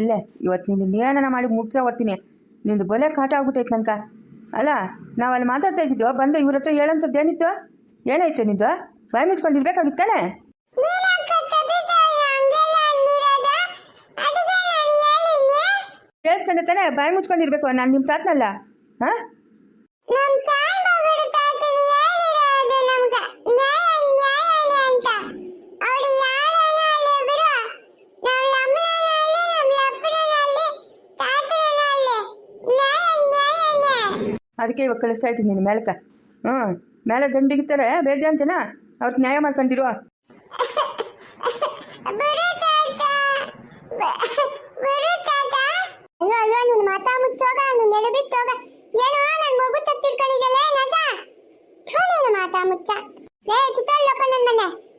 ಇಲ್ಲೇ ಇವತ್ತು ನೀನು ಏನನ ಮಾಡಿ ಮುಗಿಸೋ ಓದ್ತೀನಿ ನಿಂದು ಬಲೆ ಕಾಟ ಆಗ್ಬಿಟ್ಟೈತೆ ನನ್ಕ. ಅಲ್ಲ ನಾವು ಅಲ್ಲಿ ಮಾತಾಡ್ತಾ ಇದ್ದಿದ್ದು, ಬಂದು ಇವ್ರ ಹತ್ರ ಹೇಳೋಂಥದ್ದು ಏನಿತ್ತು? ಏನಾಯ್ತು ನಿಂದು? ಬಾಯಿ ಮುಚ್ಕೊಂಡಿರ್ಬೇಕಾಗಿತ್ತು ತಾನೆ? ಕೇಳಿಸ್ಕೊಂಡೆ ತಾನೆ, ಬಾಯಿ ಮುಚ್ಕೊಂಡಿರ್ಬೇಕು, ನಾನು ನಿಮ್ಮ ತಾತನಲ್ಲ, ಹಾಂ? ಅದಕ್ಕೆ ಇವಾಗ ಕಳಿಸ್ತಾ ಇದ್ದೀನಿ ನಿನ್ನ ಮೇಲಕ್ಕೆ. ಹ್ಞೂ ಮೇಲೆ ದಂಡಿಗಿತ್ತಾರೆ ಬೇಜಾನ್ ಜನ. ಅವ್ರಿಗೆ ನ್ಯಾಯ ಮಾಡ್ಕೊಂಡಿರುವ ನಿನ್ ನಿನ್ ನನ್ ನೀನು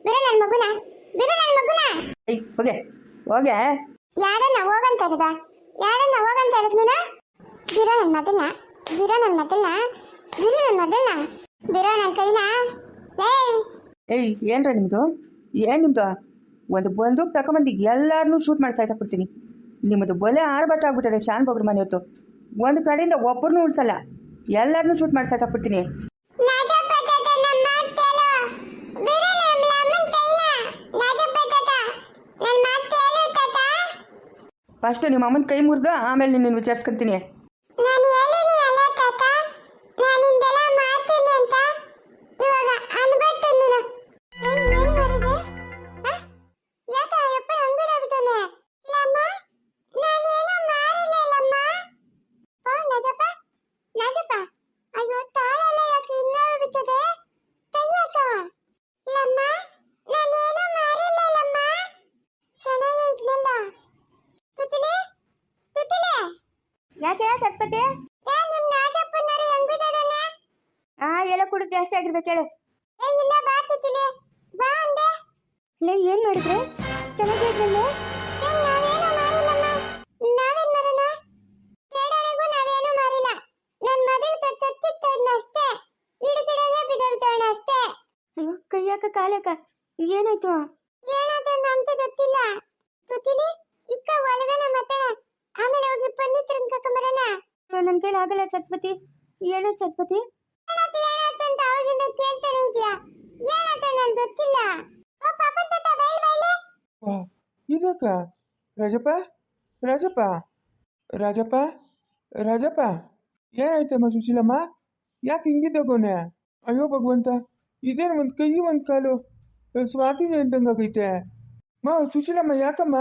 ನನ್ ನನ್ ಮಗುನ. ನನ್ ಮಗುನ. ಹೋಗೆ. ಹೋಗೆ. ಯಾರನ್ನ ಹೋಗಂತ ಇರದ? ಯಾರನ್ನ ಹೋಗಂತ ಇರದ್ ನೀನು? ಬಿರೋ ನನ್ನ ಮದನ್ನ ಬಿರೋ ನನ್ನ ಮಗಳನ್ನ? ಬಿರು ನನ್ನ ಮಗಳನ್ನ? ಬಿರೋ ನನ್ನ ಕೈನ? ಏಯ್! ಏಯ್ ಏನ್ರ ನಿಮ್ಮದು ಏನು ನಿಮ್ಮದು ಒಂದು ಬಂದೂಕ್ ತಗೊಂಬಂದು ಎಲ್ಲರನ್ನೂ ಶೂಟ್ ಮಾಡಿ ಸಾಯ್ಸಾಕ್ಬಿಡ್ತೀನಿ. ನಿಮ್ಮದು ಬಲೆ ಆರ್ಭಟ ಆಗ್ಬಿಟ್ಟದೆ ಶಾನ್ ಬಗ್ರ ಮನೆ ಹೊತ್ತು. ಒಂದು ಕಡೆಯಿಂದ ಒಬ್ಬರನ್ನೂ ಉಳಿಸಲ್ಲ. ಎಲ್ಲರನ್ನೂ ಶೂಟ್ ಮಾಡಿ ಸಾಯ್ಸಾಕ್ಬಿಡ್ತೀನಿ. ಫಸ್ಟು ನಿಮ್ಮ ಅಮ್ಮನ ಕೈ ಮುರಿದು ಆಮೇಲೆ ನಿನ್ನ ವಿಚಾರಿಸ್ಕೊಂತೀನಿ. ಯಾಕೆ ಸರಸ್ವತಿ? ಆ ಎಲ್ಲ ಕುಡಿದು ಜಾಸ್ತಿ ಆಗಿರ್ಬೇಕು ಹೇಳು. ಲೇ ಏನು ಮಾಡಿದ್ರೆ? ಅಷ್ಟೇ ಅಯ್ಯೋ ಕೈಯಾಕ ಕಾಲಕ್ಕ ಏನಾಯ್ತು? ಏನಾದ್ರೆ ಅಂತ ಗೊತ್ತಿಲ್ಲ. ತುತ್ತಿಲಿ ಇಕ್ಕ ಒಳಗನ ಮಾತಾಡ ಆಮೇಲೆ ಹೋಗಿ ಪಂಡಿತ್ರನ್ ಕರ್ಕೊಂಬರೋಣ. ನನ್ನ ಕೈಲಿ ಆಗಲ್ಲ ಸರಸ್ವತಿ. ಏನೋ ಸರಸ್ವತಿ. ಏನಾಯ್ತು ಏನಾಯ್ತು ಅಂತ ಅವಾಗಿಂದ ಕೇಳ್ತಾನೆ ಇದೆಯಾ ಏನಾಯ್ತು ನನ್ ಗೊತ್ತಿಲ್ಲ. ಓ ಪಾಪ ತಾತ ಬೈಲ್ ಬೈಲೆ. ಇದಕ್ಕ ರಾಜಪ್ಪ? ರಾಜಪ್ಪ? ರಾಜಪ್ಪ? ರಾಜಪ್ಪ? ಏನಾಯ್ತಮ್ಮ ಸುಶೀಲಮ್ಮ? ಯಾಕೆ ಹಿಂಗಿದ್ದೋಗೋನೆ ಅಯ್ಯೋ ಭಗವಂತ ಇದೇನು ಒಂದು ಕೈ ಒಂದು ಕಾಲು ಸ್ವಾತಿನ ಇಲ್ದಂಗಾಗೈತೆ. ಮಾ ಸುಶೀಲಮ್ಮ ಯಾಕಮ್ಮ?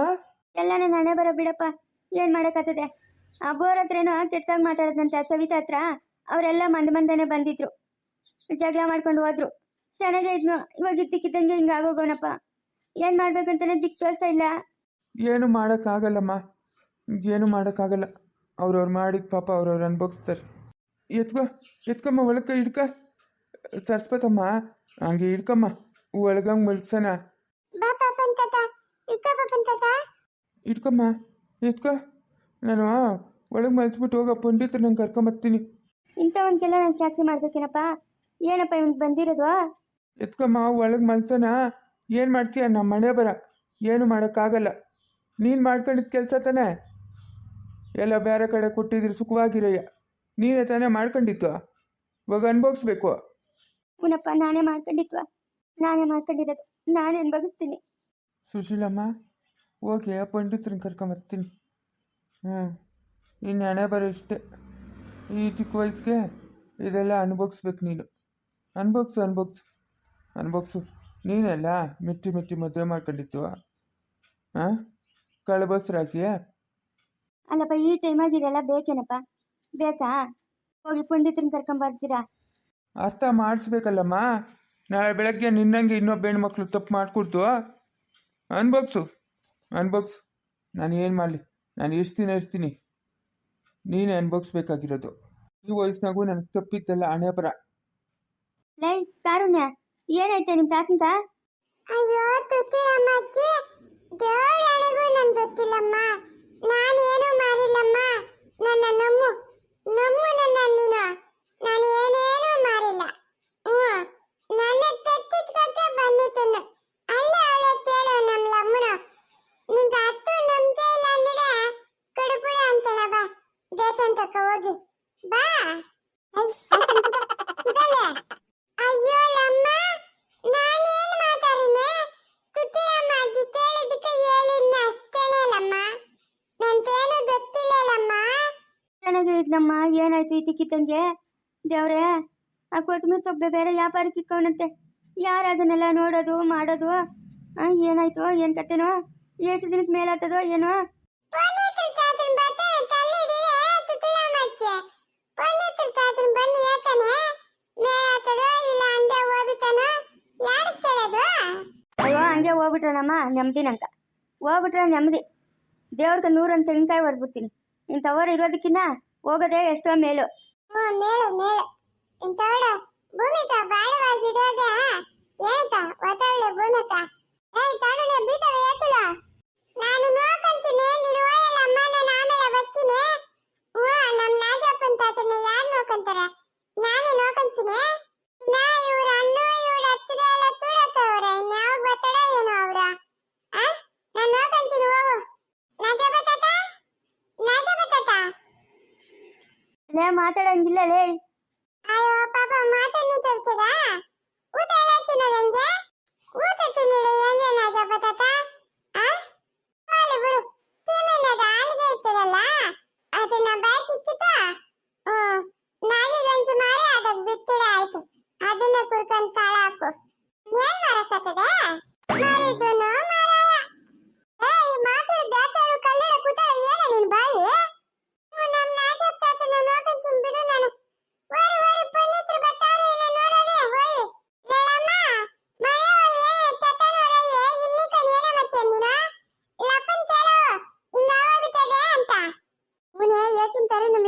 ಎಲ್ಲ ನನ್ನ ಹಣೆ ಬರೋ ಬಿಡಪ್ಪ. ಏನು ಮಾಡೋಕ್ಕಾಗ್ತದೆ ಅಬ್ಬೋರ್ ಹತ್ರನೋ ಕೆಟ್ಟದಾಗ ಮಾತಾಡೋದಂತೆ ಸವಿತಾ ಹತ್ರ ಅವರೆಲ್ಲ ಮಂದ ಮಂದನೆ ಬಂದಿದ್ರು. ಜಗಳ ಮಾಡ್ಕೊಂಡು ಹೋದ್ರು. ಚೆನ್ನಾಗೇ ಇದ್ನು ಇವಾಗ ಇದ್ದಕ್ಕಿದ್ದಂಗೆ ಹಿಂಗೆ ಆಗೋಗೋನಪ್ಪ ಏನು ಮಾಡ್ಬೇಕಂತಾನೆ ದಿಕ್ ತೋರಿಸ್ತಾ ಇಲ್ಲ. ಏನು ಮಾಡೋಕ್ಕಾಗಲ್ಲಮ್ಮ. ಏನು ಮಾಡೋಕ್ಕಾಗಲ್ಲ. ಅವ್ರವ್ರು ಮಾಡಿದ ಪಾಪ ಅವ್ರವ್ರು ಅನ್ಭವಿಸ್ತಾರೆ. ಎತ್ಕೋ ಎತ್ಕಮ್ಮ ಒಳಕ ಇಡ್ಕ ಸರ್ಸ್ಪತಮ್ಮ ಹಂಗೆ ಇಡ್ಕಮ್ಮ ಒಳಗಂಗೆ ಮಲ್ಸನ ಬಾ ಎತ್ಕೊ ನಾನು ಒಳಗೆ ಮಲ್ಸ್ಬಿಟ್ಟು ಹೋಗೋ ಪಂಡಿತ ನಂಗೆ ಕರ್ಕೊಂಬರ್ತೀನಿ ಇಂಥವನ್ಗೆಲ್ಲ ನಾನು ಚಾಕ್ರಿ ಮಾಡ್ಬೇಕೇನಪ್ಪ? ಏನಪ್ಪ ಇವ್ನಿಗೆ ಬಂದಿರೋದು? ಮಾವು ಒಳಗೆ ಮಲ್ಸನ ಏನು ಮಾಡ್ತೀಯ? ನಮ್ಮ ಮನೆ ಬರ. ಏನು ಮಾಡೋಕ್ಕಾಗಲ್ಲ. ನೀನು ಮಾಡ್ಕೊಂಡಿದ್ದ ಕೆಲಸ ತಾನೇ? ಎಲ್ಲ ಬೇರೆ ಕಡೆ ಕೊಟ್ಟಿದ್ರು ಸುಖವಾಗಿರಯ್ಯ. ನೀನೇ ತಾನೇ ಮಾಡ್ಕೊಂಡಿತ್ತು ಇವಾಗ ಅನುಭವಿಸ್ಬೇಕು. ಪುನಪ್ಪ ನಾನೇ ಮಾಡ್ಕೊಂಡಿದ್ವಾ. ನಾನೇ ಮಾಡ್ಕೊಂಡಿರೋದು. ನಾನೇ ಅನ್ಭವಿಸ್ತೀನಿ. ಸುಶೀಲಮ್ಮ ಹೋಗಿ ಆ ಪಂಡಿತರನ್ನ ಕರ್ಕೊಂಬರ್ತೀನಿ ಹ್ಞೂ ಇನ್ನು ಹಣೆ ಬರೋ ಇಷ್ಟೇ. ಈ ಚಿಕ್ಕ ವಯಸ್ಸಿಗೆ ಇದೆಲ್ಲ ಅನುಭವಿಸ್ಬೇಕು ನೀನು. ಅನ್ಭೋಗ್ಸು ಅನ್ಭೋಗ್ಸು ಅನ್ಭೋಗ್ಸು ನೀನೆಲ್ಲ ಮೆಟ್ಟಿ ಮೆಟ್ಟಿ ಮದುವೆ ಮಾಡ್ಕೊಂಡಿತ್ತು ಹಾಂ ಕಳಬಸ್ರಾಕಿ ಅಲ್ಲಪ್ಪ ಈ ಟೈಮಾಗಿ ಇದೆಲ್ಲ ಬೇಕೇನಪ್ಪ? ಬೇಕಾ? ಹೋಗಿ ಪಂಡಿತ್ರನ್ನ ಕರ್ಕೊಂಬರ್ತೀರಾ ಅರ್ಥ ಮಾಡಿಸ್ಬೇಕಲ್ಲಮ್ಮ. ನಾಳೆ ಬೆಳಗ್ಗೆ ನಿನ್ನಂಗೆ ಇನ್ನೊಬ್ಬ ಹೆಣ್ಮಕ್ಳು ತಪ್ಪು ಮಾಡಿಕೊಡ್ತು ಅನ್ಭೋಗ್ಸು ಅನ್ಭೋಗ್ಸು ನಾನು ಏನು ಮಾಡಲಿ? ನಾನು ಎಷ್ಟು ದಿನ ಇರ್ತೀನಿ? ನೀನೇ ಅನ್ಭೋಗಿಸ್ಬೇಕಾಗಿರೋದು ಈ ವಯಸ್ಸಿನಾಗೂ ನನಗೆ ತಪ್ಪಿದ್ದಲ್ಲ ಹಣೆ ಬರ ಲೈ ಕಾರುಣ್ಯ ಏನಾಯ್ತು ನಿಮ್ಮ ತಾತಂತ ಅಯ್ಯೋ ತುತ್ತಿ ಅಮ್ಮಜ್ಜಿ ದೇವರನಿಗೂ ನನ್ ಗೊತ್ತಿಲ್ಲಮ್ಮ. ನಾನೇನು ಮಾಡಿಲ್ಲಮ್ಮ. ನನ್ನ ನಮ್ಮ ನಮ್ಮು ನನ್ನ ನೀನು ನಾನು ಏನೇನು ಮಾಡಿಲ್ಲ ಹ್ಞೂ ನನ್ನ ತತ್ತಿದ್ಕೊಕ್ಕೆ ಬಂದಿತ್ತು ಅಲ್ಲ ಅವಳ ಕೇಳು ನಮ್ಮ ಲಮ್ಮನ ನಿಂಗೆ ಹತ್ತು ನಂಬಿಕೆ ಇಲ್ಲ ಅಂದ್ರೆ ಹೋಗಿ. ಬಾ. ಅಯ್ಯೋ ಅಮ್ಮ ನಾನೇನು ಮಾತಾಡಿನೆ ತುತಿ ಅಮ್ಮ ಜೊತೆ ಕೇಳಿದ್ದಕ್ಕೆ ಹೇಳಿದ್ನ ಅಷ್ಟೇನಲ್ಲಮ್ಮ ನಂತೇನು ಗೊತ್ತಿಲ್ಲಲ್ಲಮ್ಮ. ಚೆನ್ನಾಗೇ ಇದ್ನಮ್ಮ, ಏನಾಯ್ತು ಇದಕ್ಕಿದ್ದಂಗೆ ದೇವ್ರೆ, ಆ ಕೊತ್ತಂಬರಿ ಸೊಪ್ಪೆ ಬೇರೆ ವ್ಯಾಪಾರಕ್ಕೆ ಇಕ್ಕವನಂತೆ ಯಾರು ಅದನ್ನೆಲ್ಲ ನೋಡೋದು, ಮಾಡೋದು? ಏನಾಯ್ತು, ಏನು ಕತೆನೋ? ಎಷ್ಟು ದಿನಕ್ಕೆ ಮೇಲಾಗ್ತದೋ ಏನೋ ಪೊನ್ನೀತ್ರ ತಾತನ್ ಬರ್ತಾನೆ ತಲ್ಲಿಡಿ ತುತಿಲಮ್ಮಕ್ಕೆ ಪೊನ್ನೀತ್ರ ತಾತನ್ ಬನ್ನಿ ಏತಾನೆ ಮೇಲಾತದೋ ಇಲ್ಲ ಅಂದೆ ಹೋಗ್ಬಿತಾನೋ ಯಾರು ಕೇಳೋದು ಅಯ್ಯೋ ಹಂಗೆ ಹೋಗ್ಬಿಟ್ರನಮ್ಮ ನೆಮ್ಮದಿನಂತ ಹೋಗ್ಬಿಟ್ರೆ ನೆಮ್ಮದಿ. ದೇವ್ರಿಗೆ ನೂರೊಂದು ತೆಂಗಿನಕಾಯಿ ಹೊಡ್ಬಿಡ್ತೀನಿ ಇಂಥವ್ರು ಇರೋದಕ್ಕಿನ್ನ ಹೋಗೋದೇ ಎಷ್ಟೋ ಮೇಲು. ಮೇಲು ಮೇಲು. ಇಂಥವಳ ಭೂಮಿಕ ಬಾಳವಾಗಿರೋದ ಏನಂತ? ಒತ್ತವಳೆ ಭೂಮಿಕ. ಏಯ್ ಏತುಲ? ನಾನು ನೋಡ್ಕೊಂತೀನಿ, ನೀನು ಹೋಯಲ್ಲ ನಾನು ಆಮೇಲೆ ಬರ್ತೀನಿ. ಹ್ಞೂ, ನಮ್ಮ ಯಾರು ನಾನು ನೋಡ್ಕೊಂತೀನಿ. ನಾ ಇವ್ರ ಅಣ್ಣ, ಇವ್ರ ಹತ್ತಿರ ತೂರತ್ತವ್ರೆ ಇನ್ಯಾವ ಬರ್ತಾಳ ಏನೋ ಅವ್ರ ಆ ನಾನು ನೋಡ್ಕೊಂತೀನಿ ಹೋಗು ನಾಜಪ್ಪ ತಾತ ನಾಜಪ್ಪ ತಾತ ಲೇ ಮಾತಾಡಂಗಿಲ್ಲ ಲೇ. ಅಯ್ಯೋ ಪಾಪ ಮಾತನ್ನು ತರ್ತದ ಊಟ ಎಲ್ಲ ತಿನ್ನೋದಂಗೆ ಊಟ ತಿನ್ನಲು ಹೆಂಗೆ ನಾಜಪ್ಪ ತಾತ ಆ ಹಾಲು ಬಿಡು ತಿನ್ನೋದ ಹಾಲಿಗೆ ಇರ್ತದಲ್ಲ ಅದನ್ನ ಬಾಕಿ ಕಿತ್ತ ಹ್ಮ್ ನಾಲಿಗಂಜು ಮಾಡಿ ಅದಕ್ಕೆ ಬಿತ್ತಿಡ ಆಯ್ತು ಅದನ್ನ ಕುರ್ಕೊಂಡು ಕಾಳ ಹಾಕು ಏನ್ ಮಾಡಕತ್ತದ ಮಾರಿದ್ದನು ಮಾರಾಯ ಏಯ್ ಮಾತಾಡ ದಾತಾಳು ಕಲ್ಲಡ ಕೂತಾಳ ಏನ ನಿನ್ ಬಾಯಿ ಹ್ಮ್, ನಮ್ ನಾಜಪ್ಪ ತಾತನ ನೋಡ್ಕೊಂಡ್ ಸುಮ್ಬಿಡು ನಾನು ವಾರಿ ವಾರಿ ಪಂಡಿತರು ಬರ್ತಾವ್ರೆ ಏನೋ ನೋಡೋದೆ ಹೋಯ್ ಹೇಳಮ್ಮ ಮನೆಯೊಳಗೆ ತತ್ತನೊಳಗೆ ಇಲ್ಲಿ ಕಣಿಯನ ಮತ್ತೆ ನೀನು ಲಪ್ಪನ್ ಕೇಳು ಹಿಂಗ ಆಗೋಗ್ಬಿಟ್ಟದೆ ಅಂತ ಮುನೆ ಯೋಚನೆ ತಾರೆ ನಮ್ ಲಪ್ಪನ್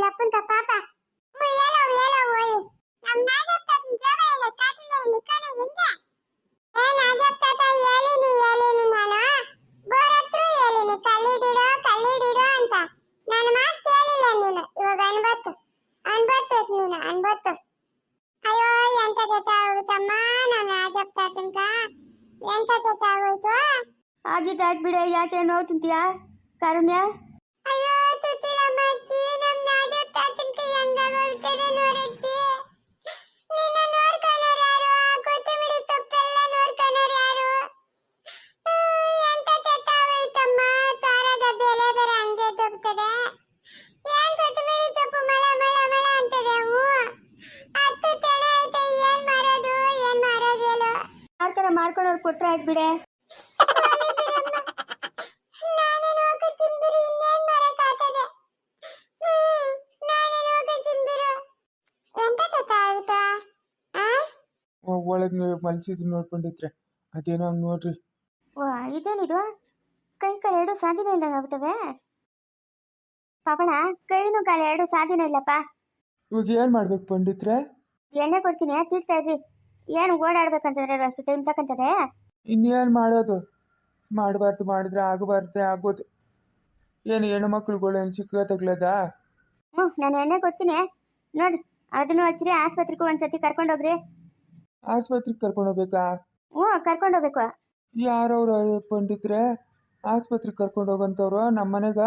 ತ ಪಾಪ ಹ್ಞೂ ಹೇಳೋ ಹೇಳೋ ಹೋಯ್ ನಮ್ ನಾಜಪ್ಪ ತಾತನ ಜೇಬ ಇಲ್ಲ ತಾತನ ನಿಕ್ಕಾನೆ ಹೆಂಗೆ ಏ ನಾಜಪ್ಪ ತಾತ ಹೇಳಿನಿ ಹೇಳಿನಿ ನಾನು ಬೋರ್ ಹತ್ರ ಹೇಳಿನಿ ಕಲ್ಲಿಡಿರೋ ಕಲ್ಲಿಡಿರೋ ಅಂತ ನನ್ನ ಮಾತು ಕೇಳಿಲ್ಲ ನೀನು ಇವಾಗ ಅನ್ಬತ್ತು ಅನ್ಬತ್ತು ನೀನು ಅನ್ಬತ್ತು ಅಯ್ಯೋ ಎಂತ ಗೊತ್ತಾಗೋಗುತ್ತಮ್ಮ ನಮ್ಮ ರಾಜಪ್ಪ ತಾತನ್ಕ ಎಂತ ಗೊತ್ತಾಗೋಯ್ತು? ಆಗಿದ್ದಾಯ್ತು ಬಿಡ ಯಾಕೆ ನೋವು ತಿಂತೀಯಾ ಕಾರುಣ್ಯ? ಗೊತ್ತಾಗುತ್ತಾ ಆ? ಒಳಗೆ ಮಲಸಿದ್ರು ನೋಡ್ಕೊಂಡಿದ್ರೆ. ಅದೇನೋ ಹಂಗೆ ನೋಡ್ರಿ. ಓ ಇದೇನಿದು? ಕೈ ಕಾಲು ಎರಡು ಸಾಧಿನ ಇಲ್ದಂಗೆ ಆಗ್ಬಿಟ್ಟವೆ. ಪಾಪಣ ಕೈನು ಕಾಲು ಎರಡು ಸಾಧಿನ ಇಲ್ಲಪ್ಪ. ಇವಾಗ ಏನು ಮಾಡ್ಬೇಕು ಪಂಡಿತ್ರೆ? ಎಣ್ಣೆ ಕೊಡ್ತೀನಿ ತಿರ್ತಾ ಇರ್ರಿ. ಏನು ಓಡಾಡ್ಬೇಕಂತಂದ್ರೆ ಅಷ್ಟು ಟೈಮ್ ತಕ್ಕಂತದೆ ಇನ್ನೇನು ಮಾಡೋದು? ಮಾಡಬಾರ್ದು ಮಾಡಿದ್ರೆ ಆಗಬಾರ್ದೆ ಆಗೋದು. ಏನು ಹೆಣ್ಣು ಮಕ್ಳುಗಳು ಏನು ಚಿಕ್ಕ ತಗ್ಲದ ಹ್ಞೂ ನಾನು ಎಣ್ಣೆ ಕೊಡ್ತೀನಿ. ನೋಡಿ ಅದನ್ನು ಹಚ್ಚಿರಿ ಆಸ್ಪತ್ರೆಗೂ ಒಂದ್ಸತಿ ಕರ್ಕೊಂಡೋಗ್ರಿ. ಆಸ್ಪತ್ರೆಗೆ ಕರ್ಕೊಂಡು ಹೋಗ್ಬೇಕಾ ಹ್ಞೂ ಕರ್ಕೊಂಡೋಗ್ಬೇಕು. ಯಾರವ್ರು ಪಂಡಿತ್ರೆ? ಆಸ್ಪತ್ರೆಗೆ ಕರ್ಕೊಂಡು ಹೋಗಂತವ್ರು ನಮ್ಮ ಮನೆಗ?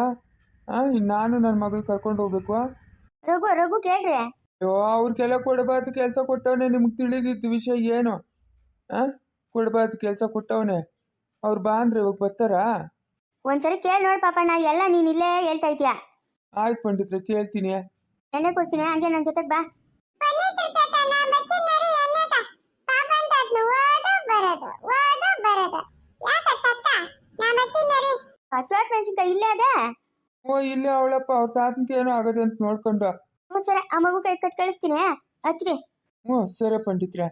ನಾನು ನನ್ನ ಮಗಳು ಕರ್ಕೊಂಡು ಹೋಗ್ಬೇಕು ರಘು ರಘು ಕೇಳ್ರಿ. ಅಯ್ಯೋ ಅವ್ರಿಗೆಲ್ಲ ಕೊಡಬಾರ್ದು ಕೆಲಸ ಕೊಟ್ಟವನೇ ನಿಮ್ಗೆ ತಿಳಿದಿದ್ದ ವಿಷಯ ಏನು? ಹಾಂ ಕೊಡಬಾರ್ದು ಕೆಲಸ ಕೊಟ್ಟವನೆ. ಅವ್ರು ಬಾ ಅಂದ್ರೆ ಇವಾಗ ಬರ್ತಾರಾ? ಒಂದ್ಸರಿ ಕೇಳಿ ನೋಡಿ ನಾ ಎಲ್ಲ ನೀನ್ ಇಲ್ಲೇ ಹೇಳ್ತಾ ಇದೀಯ? ಆಯ್ತು ಪಂಡಿತ್ರೆ ಕೇಳ್ತೀನಿ. ಎಣ್ಣೆ ಕೊಡ್ತೀನಿ ಹಂಗೆ ನನ್ನ ಜೊತೆಗೆ ಬಾ. ಚೋಟ್ ಮೆಣಸಿನ್ಕಾಯಿ ಇಲ್ಲೇ ಅದೇ? ಓ ಇಲ್ಲೇ ಅವಳಪ್ಪ ಅವ್ರ ತಾತನ್ಗೆ ಏನೋ ಆಗದೆ ಅಂತ ನೋಡ್ಕೊಂಡು. ಹ್ಞೂ ಸರಿ ಆ ಮಗು ಕೈ ಕಟ್ ಕಳಿಸ್ತೀನಿ ಹ್ಞೂ ಸರಿ ಪಂಡಿತ್ರೆ.